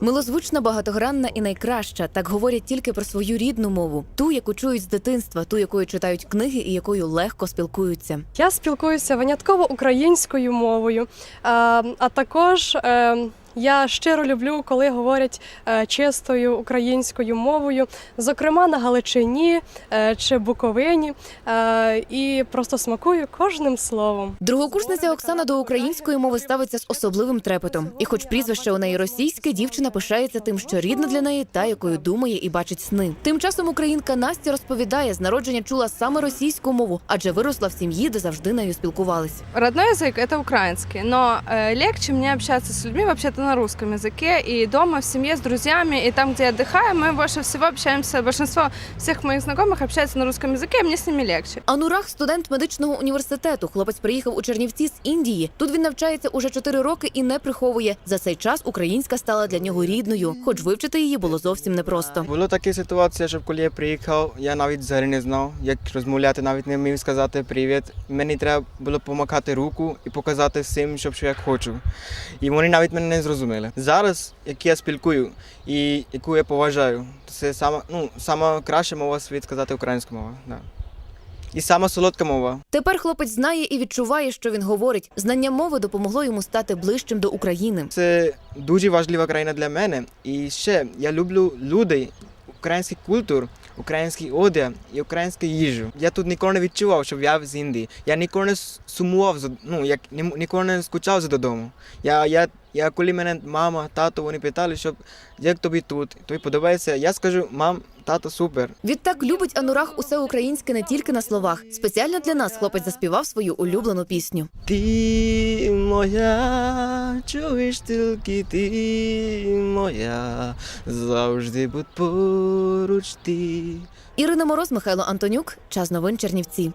Милозвучна, багатогранна і найкраща. Так говорять тільки про свою рідну мову, ту, яку чують з дитинства, ту, якою читають книги і якою легко спілкуються. Я спілкуюся винятково українською мовою, а, а також е, я щиро люблю, коли говорять е, чистою українською мовою, зокрема на Галичині е, чи Буковині, е, і просто смакую кожним словом. Другокурсниця Оксана до української мови ставиться з особливим трепетом. І, хоч прізвище у неї російське, дівчина пишається тим, що рідна для неї та, якою думає і бачить сни. Тим часом українка Настя розповідає, з народження чула саме російську мову, адже виросла в сім'ї, де завжди нею спілкувались. Родной язык это украинский, но э, легче мне общаться с людьми вообще-то на русском языке и дома в семье с друзьями и там, где я отдыхаю, мы больше всего общаемся. Большинство всех моих знакомых общается на русском языке, и мне с ними легче. Анурах студент медичного університету. Хлопець приїхав у Чернівці з Індії. Тут він навчається уже 4 роки і не приховує. За цей час українська стала для нього рідною, хоч вивчити її було зовсім непросто. Було таке ситуація, що коли я приїхав, я навіть взагалі не знав, як розмовляти, навіть не вмів сказати привіт. Мені треба було помахати руку і показати всім, щоб що я хочу. І вони навіть мене не зрозуміли. Зараз, як я спілкую і яку я поважаю, це сама, ну, сама краща мова світ сказати українська мова. Да. І сама солодка мова. Тепер хлопець знає і відчуває, що він говорить. Знання мови допомогло йому стати ближчим до України. Це дуже важлива країна для мене. І ще я люблю людей, український культур, український одяг і українську їжу. Я тут ніколи не відчував, що я з Індії. Я ніколи не сумував за ну як ні- ніколи не скучав за додому. Я, я, я коли мене мама, тато вони питали, щоб як тобі тут, тобі подобається. Я скажу, мам, тато, супер. Відтак любить Анурах усе українське не тільки на словах. Спеціально для нас хлопець заспівав свою улюблену пісню. Ти моя, чуєш тільки ти моя, завжди будь поруч ти. Ірина Мороз, Михайло Антонюк. Час новин Чернівці.